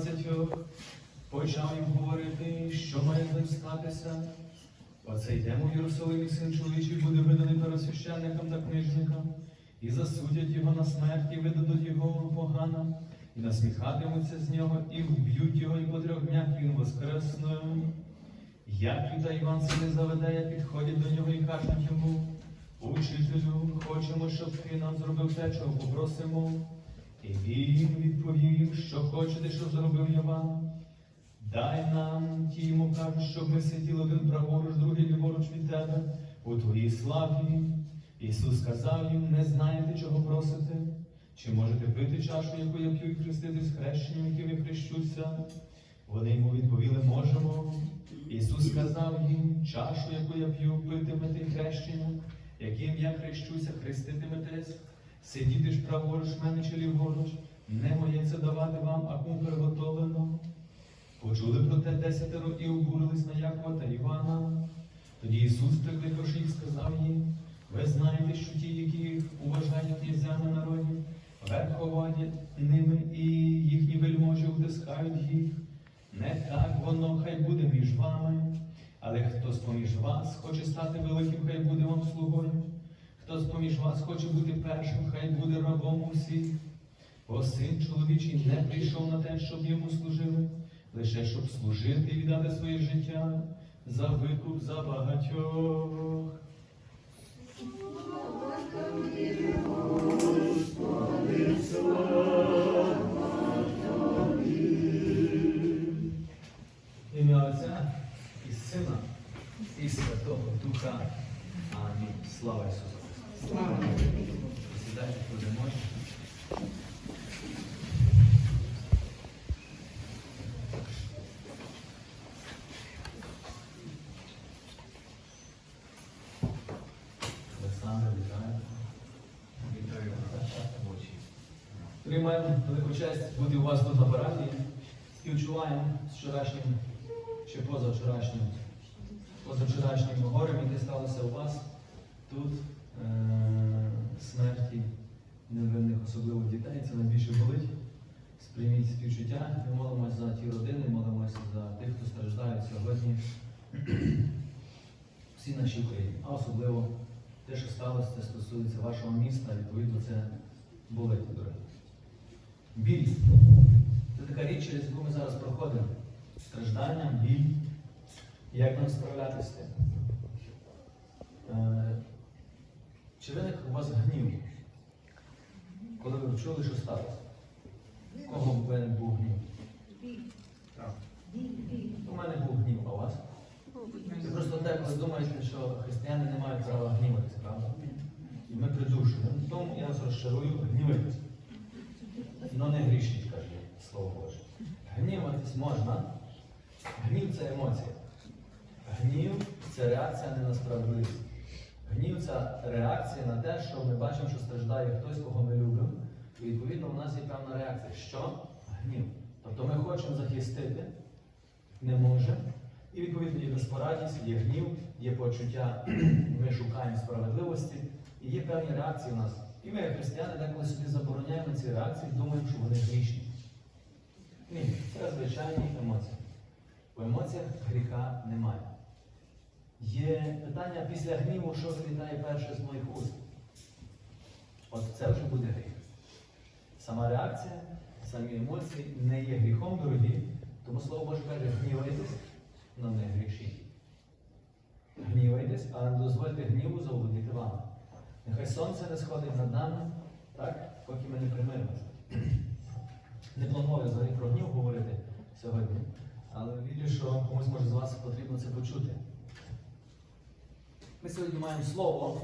дванадцятьох, почав їм говорити, що має з ним статися. Оце йдемо в Єрусалимі, син чоловічий буде виданий первосвященникам та книжникам, і засудять його на смерть, і видадуть його поганам, і насміхатимуться з нього, і вб'ють його, і по трьох днях він воскресне. Як Юда Іван сини Заведея підходять до нього і кажуть йому, Учителю, хочемо, щоб ти нам зробив те, чого попросимо. І він відповів що хочете, щоб зробив я вам. Дай нам, ті йому кажуть, щоб ми сиділи один праворуч, другий ліворуч від тебе у твоїй славі. Ісус сказав їм, не знаєте, чого просите? Чи можете пити чашу, яку я п'ю, і хреститись хрещенням, яким я хрещуся? Вони йому відповіли, можемо. Ісус сказав їм, чашу, яку я п'ю, питимете і хрещенням, яким я хрещуся, хреститиметесь. Сидіти ж праворуч мене чи ліворуч, не моє це давати вам, а кому приготовлено. Почули про те десятеро і обурились на Якова та Івана. Тоді Ісус, прикликавши їх, сказав їм, ви знаєте, що ті, які уважають князями народів, верховодять ними і їхні вельможі утискають їх. Не так воно хай буде між вами, але хто з-поміж вас хоче стати великим, хай буде вам слугою. Хто з-поміж вас хоче бути першим, хай буде рабом усіх. Бо син чоловічий не прийшов на те, щоб йому служили, лише щоб служити і віддати своє життя за викуп за багатьох. Ім'я Отця і Сина, і Святого Духа. Амінь. Слава Ісусу Христу. Сідайте, очі. Приймаємо велику честь бути у вас тут на параді. Співчуваємо з вчорашнім чи позавчорашнім, позавчорашнім горем, яке сталося у вас тут. Е- смерті невинних, особливо дітей. Це найбільше болить. Сприйміть співчуття. Ми молимося за ті родини, молимося за тих, хто страждає сьогодні. Всі наші Україні. А особливо те, що сталося, це стосується вашого міста, відповідно, це болить, дорогі. Біль. Це така річ, через яку ми зараз проходимо. Страждання, біль. Як нам справлятися? Е, Чи виник у вас гнів? Коли ви чули, що сталося? Кого виник був гнів? Так. У мене був гнів, а у вас? Ви просто деколи думаєте, що християни не мають права гніватися, правда? І ми придушуємо. Тому я вас розчарую, гнівайтесь. Но не грішіть, каже Слово Боже. Гніватись можна. Гнів це емоція. Гнів це реакція не на справедливість. Гнів це реакція на те, що ми бачимо, що страждає хтось, кого ми любимо. І відповідно у нас є певна реакція. Що? Гнів. Тобто ми хочемо захистити, не можемо. І відповідно є безпорадність, є гнів, є почуття, ми шукаємо справедливості, і є певні реакції у нас. І ми, як християни, деколи собі забороняємо ці реакції, думаємо, що вони грішні. Ні, це звичайні емоції. У емоціях гріха немає. Є питання після гніву, що вилітає перше з моїх уст. От це вже буде гріх. Сама реакція, самі емоції не є гріхом, дорогі, тому Слово Боже каже, гнівайтесь, але не грішіть. Гнівайтесь, але не дозвольте гніву заволодіти вами. Нехай сонце не сходить над нами, так, поки ми не примиримося. Не планую взагалі про гнів говорити сьогодні, але вірю, що комусь може з вас потрібно це почути. Ми сьогодні маємо слово,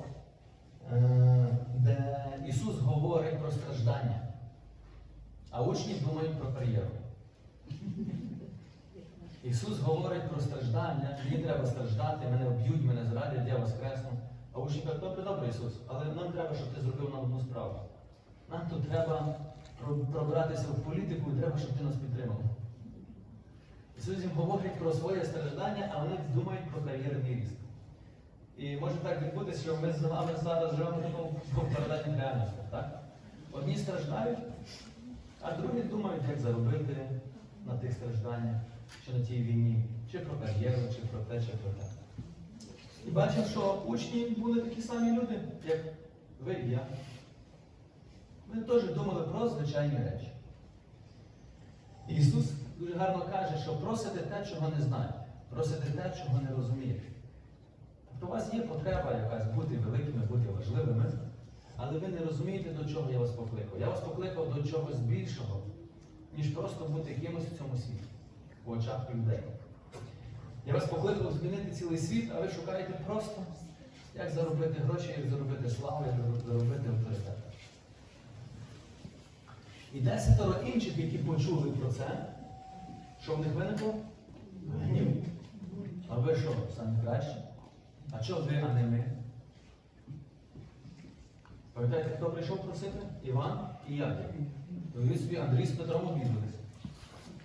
е, де Ісус говорить про страждання, а учні думають про кар'єру. Ісус говорить про страждання, мені треба страждати, мене вб'ють, мене зрадять, я воскресну. А учні кажуть, добре, добре, Ісус, але нам треба, щоб ти зробив нам одну справу. Нам тут треба пробратися в політику і треба, щоб ти нас підтримав. Ісус їм говорить про своє страждання, а вони думають про кар'єрний ріст. І може так відбутися, що ми з вами зараз живемо в такому в паралельних реальностях. Так? Одні страждають, а другі думають, як заробити на тих стражданнях, чи на тій війні, чи про кар'єру, чи про те, чи про те. І бачив, що учні були такі самі люди, як ви і я. Вони теж думали про звичайні речі. Ісус дуже гарно каже, що просите те, чого не знаєте, просите те, чого не розумієте. У вас є потреба якась бути великими, бути важливими, але ви не розумієте, до чого я вас покликав. Я вас покликав до чогось більшого, ніж просто бути кимось в цьому світі, в очах людей. Я вас покликав змінити цілий світ, а ви шукаєте просто, як заробити гроші, як заробити славу, як заробити авторитет. І десятеро інших, які почули про це, що в них виникло? Гнів. А ви що, самі кращі? А чого ви, а не ми? Пам'ятаєте, хто прийшов просити? Іван і Яків. Ви собі Андрій з Петром обідалися.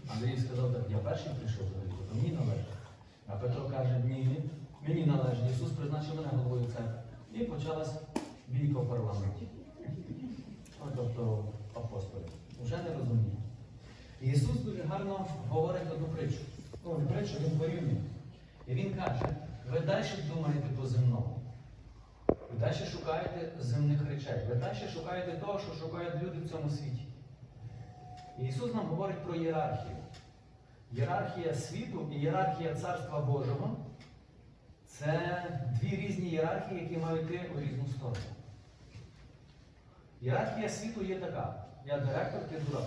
Андрій сказав, так, я перший прийшов взагалі, то мені належить. А Петро каже, ні, мені належить. Ісус призначив мене головою церкви. І почалась бійка в парламенті. Ну, Тобто апостоли. Вже не розуміє. Ісус дуже гарно говорить одну притчу. Ну, не притчу, він порівнює. І він каже, ви далі думаєте по земному. Ви далі шукаєте земних речей. Ви далі шукаєте того, що шукають люди в цьому світі. І Ісус нам говорить про ієрархію. Ієрархія світу і ієрархія Царства Божого це дві різні ієрархії, які мають йти у різну сторону. Ієрархія світу є така. Я директор, ти дурак.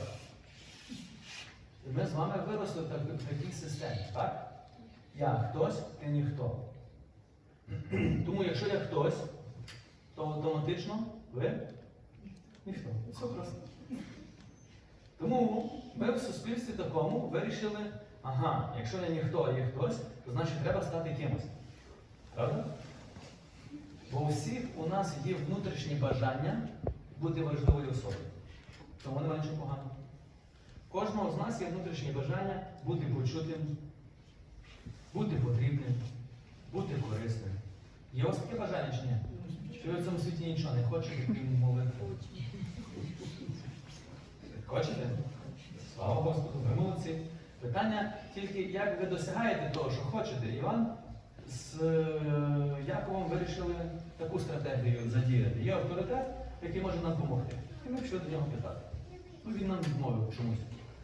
І ми з вами виросли в такій системі, так? Я хтось, ти ніхто. Тому якщо я хтось, то автоматично ви ніхто. Все просто. Тому ми в суспільстві такому вирішили, ага, якщо я ніхто, а є хтось, то значить треба стати кимось. Правда? Бо у всіх у нас є внутрішні бажання бути важливою особою. Тому немає нічого поганого. Кожного з нас є внутрішнє бажання бути почутим, бути потрібним, бути корисним. Є у вас таке бажання чи ні? Чи ви в цьому світі нічого не хочете, крім молитви? Хочете? Слава Господу, ви молодці. Питання тільки, як ви досягаєте того, що хочете. Іван з е, Яковом вирішили таку стратегію задіяти. Є авторитет, який може нам допомогти. І ми пішли до нього питати. Ну, він нам відмовив чомусь.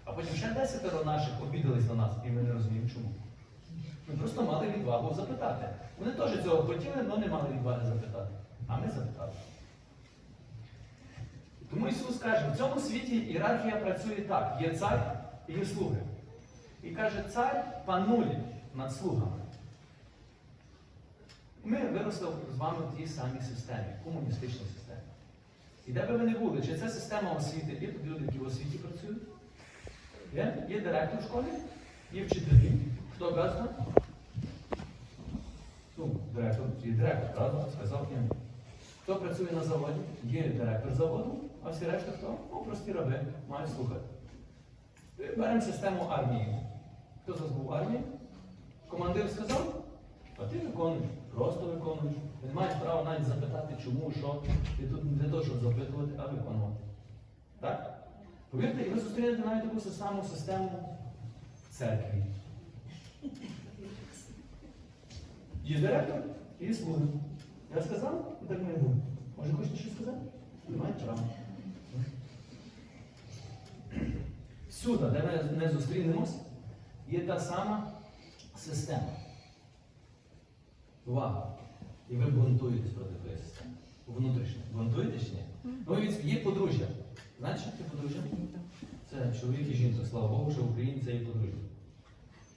А потім ще десятеро наших обідались на нас, і ми не розуміємо чому. Ми просто мали відвагу запитати. Вони теж цього хотіли, але не мали відваги запитати. А ми запитали. Тому Ісус каже, в цьому світі ієрархія працює так: є цар і є слуги. І каже, цар панує над слугами. Ми виросли з вами в тій самій системі, комуністичній системі. І де би ви не були, чи це система освіти, є тут люди, які в освіті працюють? Є, є директор в школі, є вчителі. Хто газда? Ну, директор, є директор, правда? Сказав їм. Хто працює на заводі? Є директор заводу, а всі решта хто? Ну, прості раби, мають слухати. Беремо систему армії. Хто з був в армії? Командир сказав, а ти виконуєш. Просто виконуєш. Ти не маєш права навіть запитати, чому, що. Ти тут не для того, щоб запитувати, а виконувати. Так? Повірте, і ви зустрінете навіть таку саму систему в церкві. Є директор і є слуги. Я сказав, і так має бути. Може, хочете щось сказати? Не маєте права. Всюди, де ми не зустрінемось, є та сама система. Увага! І ви бунтуєтесь проти тієї системи. Внутрішньо. Бунтуєтесь чи ні? Ну, є подружжя. Знаєте, що таке подружжя? Це чоловік і жінка. Слава Богу, що в Україні це є подружжя.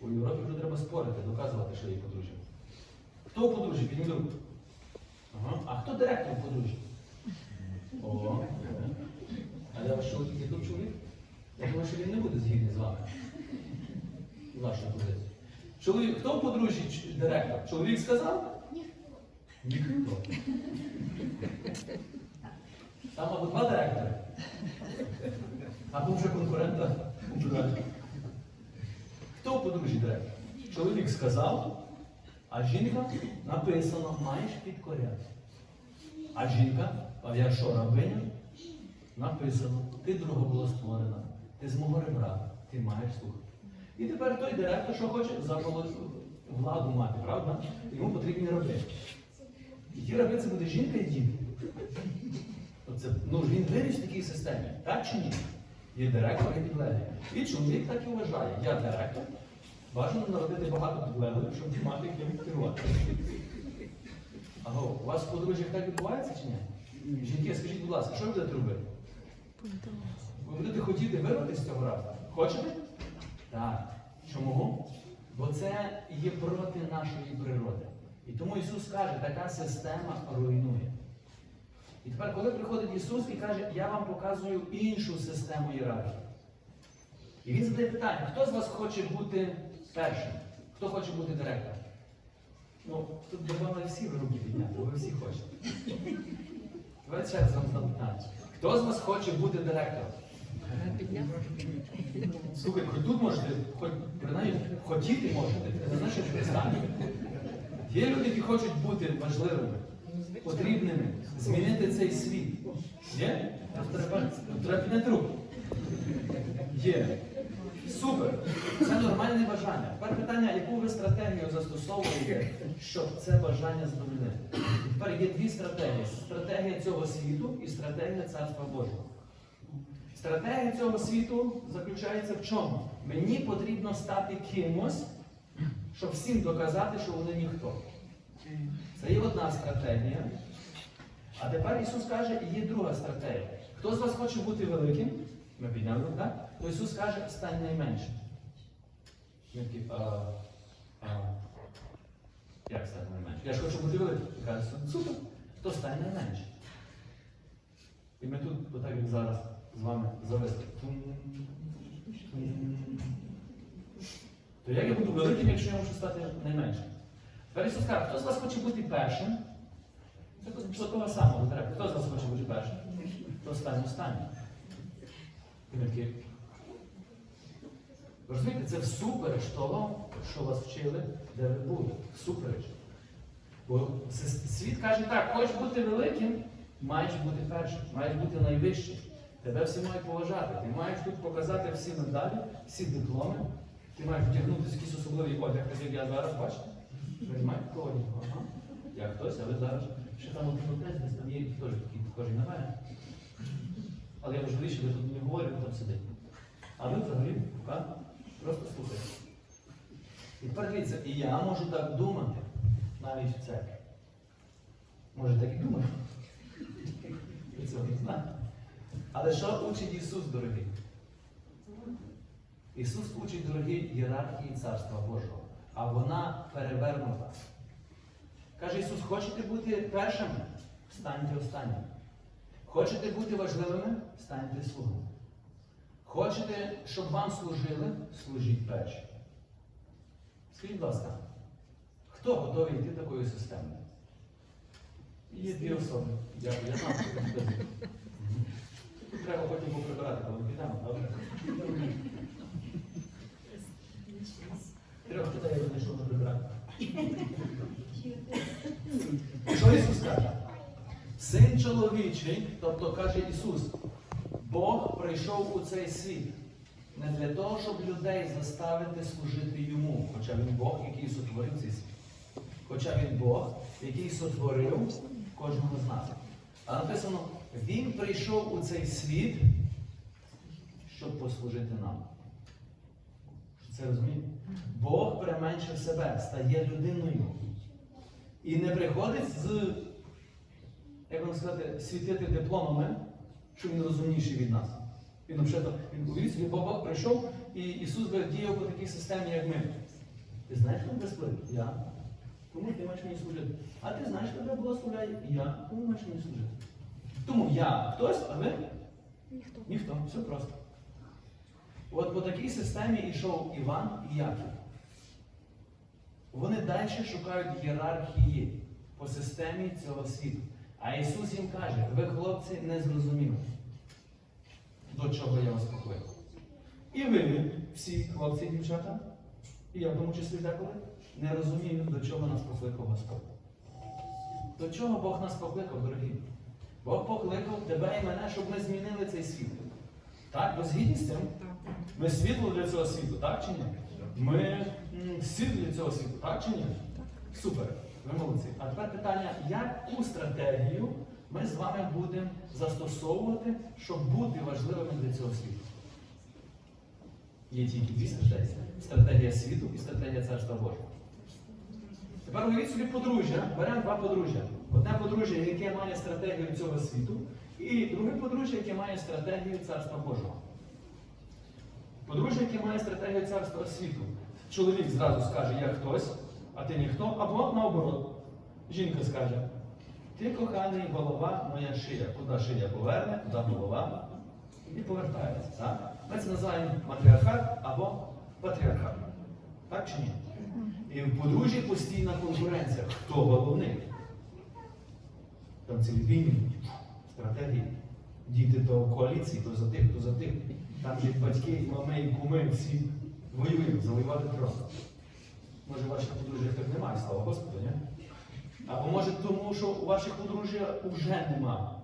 У Європі вже треба спорити, доказувати, що є подружжя. Хто у подружжі? Підніміть руку. Ага. А хто директор подружжя? О, а я ваш чоловік є тут чоловік? Я думаю, що він не буде згідний з вами. І Вашою позицією. Чоловік, хто в подружжі директор? Чоловік сказав? Ніхто. Там або два директори. Або вже конкурента. Хто в подружжі директор? Чоловік сказав, а жінка написано, маєш підкоряти. А жінка, а я що, рабиня? Написано, ти друга була створена, ти з мого ребра, ти маєш слухати. І тепер той директор, що хоче, заполо- владу мати, правда? Йому потрібні раби. І ті це буде жінка і діти. Оце, ну, він виріс в такій системі, так чи ні? Є директор і підлеглі. І чоловік так і вважає. Я директор, бажано народити багато підлеглих, щоб мати ким керувати. Аго, у вас в подружжях так відбувається чи ні? Жінки, скажіть, будь ласка, що ви будете робити? Ви будете хотіти вирватися з цього разу? Хочете? Так. Чому? Бо це є проти нашої природи. І тому Ісус каже, така система руйнує. І тепер, коли приходить Ісус і каже, я вам показую іншу систему ієрархії. І Він задає питання, хто з вас хоче бути першим? Хто хоче бути директором? Ну, тут добавили всі ви руки підняти, бо ви всі хочете. Давайте ще раз вам задам питання. Хто з вас хоче бути директором? Слухай, хоч тут можете, хоч принаймні хотіти можете, це не значить, що. Є люди, які хочуть бути важливими, потрібними, змінити цей світ. Є? Треба підняти руку. Є. Супер. Це нормальне бажання. Тепер питання, яку ви стратегію застосовуєте, щоб це бажання задовольнити? Тепер є дві стратегії: стратегія цього світу і стратегія Царства Божого. Стратегія цього світу заключається в чому? Мені потрібно стати кимось, щоб всім доказати, що вони ніхто. Це є одна стратегія. А тепер Ісус каже, є друга стратегія. Хто з вас хоче бути великим? Ми підняли, так? То Ісус каже, стань найменшим. Ми такі, а, а, як стати найменшим? Я ж хочу бути великим. І каже, супер, то стань найменшим. І ми тут, отак як зараз, з вами зависли. То як я буду великим, якщо я можу стати найменшим? Тепер Ісус каже, хто з вас хоче бути першим? Це того самого треба. Хто з вас хоче бути першим? То стане останнім. І ми такі. Розумієте, це всупереч того, що вас вчили, де ви були. Всупереч. Бо світ каже так, хочеш бути великим, маєш бути першим, маєш бути найвищим. Тебе всі мають поважати. Ти маєш тут показати всі медалі, всі дипломи. Ти маєш вдягнути якийсь особливий одяг, так як я зараз бачите. Ви маєте такого? Ага. Я хтось, а ви зараз. Ще там один отець, десь там є теж такий похожий на мене. Але я важливіше, ви тут не говорите, там сидить. А ви взагалі поки просто слухайте. І тепер дивіться, і я можу так думати навіть в церкві. Може так і думаю. Ви цього не знаєте. Але що учить Ісус, дорогі? Ісус учить, дорогі, ієрархії Царства Божого, а вона перевернута. Каже Ісус, хочете бути першими? Станьте останніми. Хочете бути важливими? Станьте слугами. Хочете, щоб вам служили? Служіть перші. Скажіть, будь ласка, хто готовий йти такою системою? Є дві особи. Дякую, я знав, що скажете. Треба потім поприбирати, коли ми підемо, добре? Трьох людей я знайшов на прибирати. Що Ісус каже? Син чоловічий, тобто каже Ісус, Бог прийшов у цей світ не для того, щоб людей заставити служити йому, хоча він Бог, який сотворив цей світ. Хоча він Бог, який сотворив кожного з нас. А написано, Він прийшов у цей світ, щоб послужити нам. Це розумієте? Бог переменшив себе, стає людиною. І не приходить з, як вам сказати, світити дипломами, що він розумніший від нас. Він взагалі, він він Бог прийшов, і Ісус діяв по такій системі, як ми. Ти знаєш, хто безплив? Я. Тому ти маєш мені служити. А ти знаєш, хто тебе благословляє? Я. Тому маєш мені служити. Тому я хтось, а ви? Ніхто. Ніхто. Все просто. От по такій системі йшов Іван і Яків. Вони далі шукають ієрархії по системі цього світу. А Ісус їм каже, ви, хлопці, не зрозуміли, до чого я вас покликав. І ви, всі хлопці і дівчата, і я в тому числі деколи, не розумію, до чого нас покликав Господь. До чого Бог нас покликав, дорогі? Бог покликав тебе і мене, щоб ми змінили цей світ. Так, ви згідні з цим? Ми світло для цього світу, так чи ні? Ми сіль для цього світу, так чи ні? Супер, ви молодці. А тепер питання, яку стратегію ми з вами будемо застосовувати, щоб бути важливими для цього світу? Є тільки дві стратегії: стратегія світу і стратегія царства Божого. Тепер уявіть собі подружжя, беремо два подружжя. Одне подружжя, яке має стратегію цього світу, і друге подружжя, яке має стратегію царства Божого. Подружжя, яке має стратегію царства світу. Чоловік зразу скаже, я хтось, а ти ніхто, або наоборот. Жінка скаже, ти коханий голова, моя шия. Куди шия поверне, туди голова і повертається. Так? Ми це називаємо матріархат або патріархат. Так чи ні? І в подружжі постійна конкуренція. Хто головний? Там цілі війни, стратегії. Діти то в коаліції, то за тих, то за тих. Там є батьки, мами, і куми, всі воюють, завоювати трон. Може, ваших подружжях так немає, слава Господу, ні? Або може тому, що у ваших подружжя вже нема.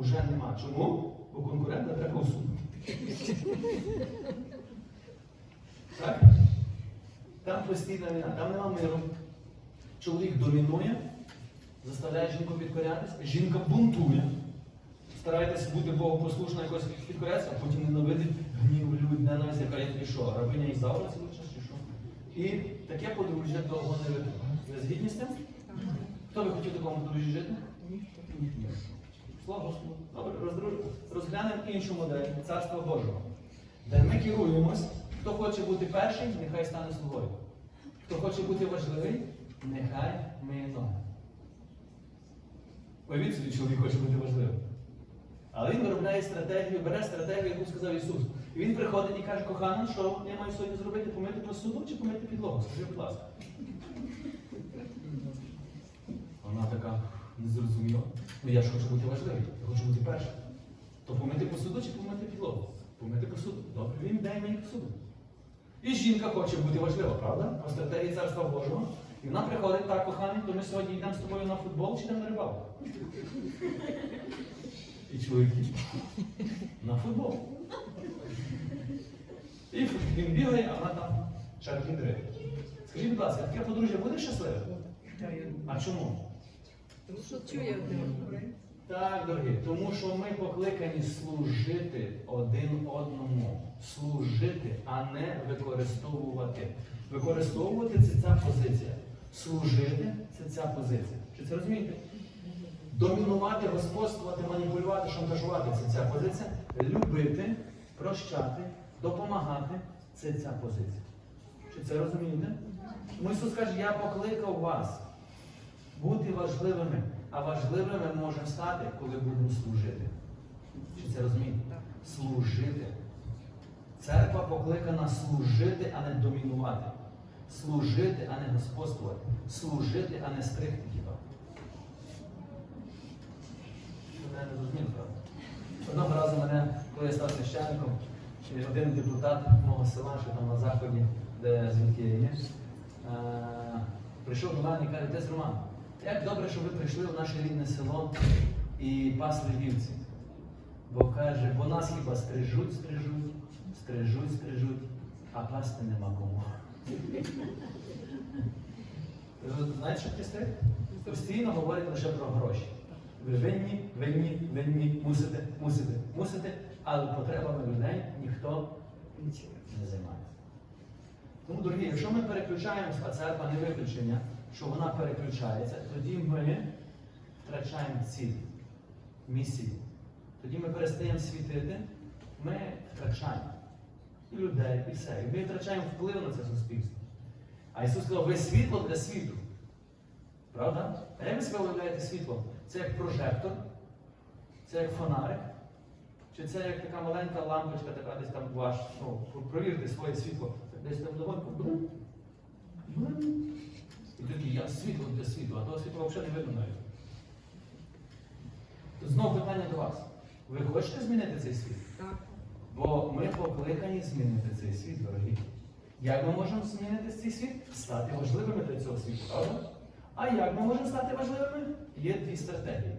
Уже нема. Чому? Бо конкурента треба усунути. Так? Там постійна війна, там нема миру. Чоловік домінує, заставляє жінку підкорятися, жінка бунтує. Стараєтесь бути Богопослушна якось підкорятися, а потім ненавидить гнів, люд, ненависть, яка є що, рабиня чи що? І таке подружжя довго не витримає. Ви згідні з цим? Хто би хотів такому подружжі жити? Ні. Слава Господу. Добре, розглянемо іншу модель Царства Божого. Де ми керуємось, хто хоче бути перший, нехай стане слугою. Хто хоче бути важливий, нехай миє ноги. Уявіть собі, чоловік хоче бути важливим. Але він виробляє стратегію, бере стратегію, яку сказав Ісус. І він приходить і каже, кохана, що я маю сьогодні зробити? Помити посуду чи помити підлогу? Скажи, будь ласка. Вона така незрозуміла. Ну я ж хочу бути важливим, я хочу бути першим. То помити посуду чи помити підлогу? Помити посуду. Добре, він дай мені посуду. І жінка хоче бути важлива, правда? По стратегії царства Божого. І вона приходить, так, коханий, то ми сьогодні йдемо з тобою на футбол чи йдемо на рибалку? І чоловіки на футбол. І він бігає, а вона там шаркіндри. Скажіть, будь ласка, таке подружжя буде щасливе? А чому? Що чує один? Так, дорогі, тому що ми покликані служити один одному. Служити, а не використовувати. Використовувати це ця позиція. Служити це ця позиція. Чи це розумієте? Домінувати, господствувати, маніпулювати, шантажувати це ця позиція. Любити, прощати, допомагати це ця позиція. Чи це розумієте? Тому Ісус каже, я покликав вас бути важливими, а важливими можемо стати, коли будемо служити. Чи це розумієте? Служити. Церква покликана служити, а не домінувати. Служити, а не господствувати. Служити, а не стригти хіба. Одного разу мене, коли я став священником, і один депутат мого села, що там на заході, де звідки я є, е, прийшов до мене і каже, десь Роман, як добре, що ви прийшли в наше рідне село і пасли вівці. Бо каже, бо нас хіба стрижуть, стрижуть, стрижуть, стрижуть, а пасти нема кому. Знаєте, що стриг? Постійно говорять лише про гроші. Ви винні, винні, винні, мусите, мусите, мусите, але потребами людей ніхто не займається. Тому, дорогі, якщо ми переключаємося, а церква не виключення, що вона переключається, тоді ми втрачаємо ціль, місію. Тоді ми перестаємо світити, ми втрачаємо і людей, і все. І ми втрачаємо вплив на це суспільство. А Ісус сказав, ви світло для світу. Правда? А як ви себе уявляєте світло? Це як прожектор, це як фонарик, чи це як така маленька лампочка, така десь там ваш. Ну, провірте своє світло. Десь там. Блин. І тоді я світло для світу, а того світла взагалі не видно навіть. Знову питання до вас. Ви хочете змінити цей світ? Так. Бо ми покликані змінити цей світ, дорогі. Як ми можемо змінити цей світ? Стати важливими для цього світу, правда? А як ми можемо стати важливими? Є дві стратегії: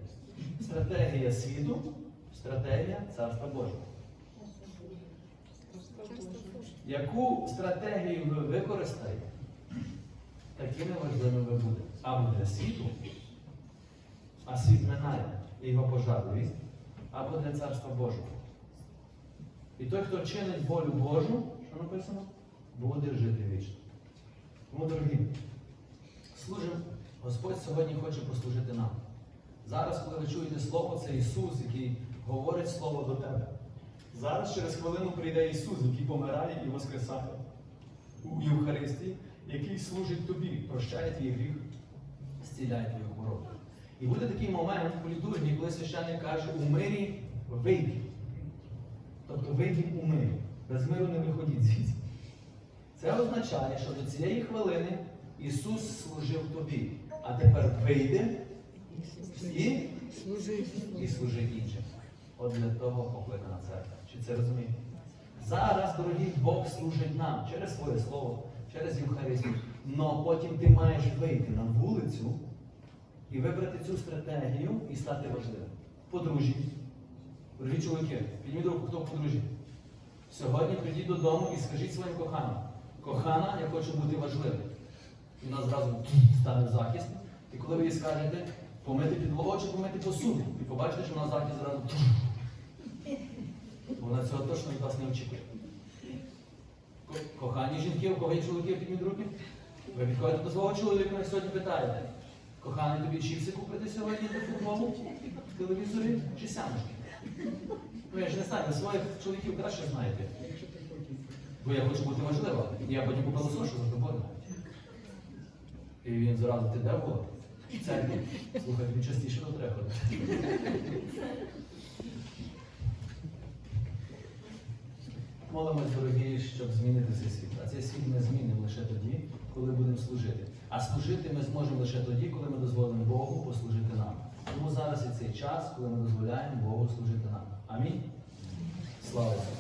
стратегія світу, стратегія Царства Божого. Яку стратегію ви використаєте, такими важливими ви будете. Або для світу, а світ минає і його пожадливість, або для Царства Божого. І той, хто чинить волю Божу, що написано, буде жити вічно. Тому, дорогі, служимо, Господь сьогодні хоче послужити нам. Зараз, коли ви чуєте Слово, це Ісус, який говорить Слово до тебе. Зараз через хвилину прийде Ісус, який помирає і воскресає у Євхаристії, який служить тобі, прощає твій гріх. зціляє твою хворобу. І буде такий момент у літургії, коли священник каже, у мирі вийди. Тобто вийди у мирі. Без миру не виходіть звідси. Це означає, що до цієї хвилини Ісус служив тобі, а тепер вийди і, і служи іншим. От для того покликана церква. Чи це розумієте? Зараз, дорогі, Бог служить нам через своє слово, через Євхаристію. Но потім ти маєш вийти на вулицю і вибрати цю стратегію і стати важливим. Подружжі. Дорогі чоловіки, підніміть руку, хто в подружжі. Сьогодні прийдіть додому і скажіть своїм коханам. Кохана, я хочу бути важливим. І вона зразу стане захист. І коли ви їй скажете, помити підлогу чи помити посуду, і побачите, що вона захист зразу. Вона цього точно від вас не очікує. Кохані жінки, у кого є чоловіки, підніміть руки. Ви підходите до свого чоловіка і сьогодні питаєте, коханий тобі чіпси купити сьогодні до футболу, в телевізорі чи? Ну я ж не знаю, ви своїх чоловіків краще знаєте. Бо я хочу бути важлива. Я потім купила сушу за тобою. І він зразу, ти де була? В церкві. Слухай, тобі частіше до треба Молимось, дорогі, щоб змінити цей світ. А цей світ ми змінимо лише тоді, коли будемо служити. А служити ми зможемо лише тоді, коли ми дозволимо Богу послужити нам. Тому зараз і цей час, коли ми дозволяємо Богу служити нам. Амінь. Слава Ісусу!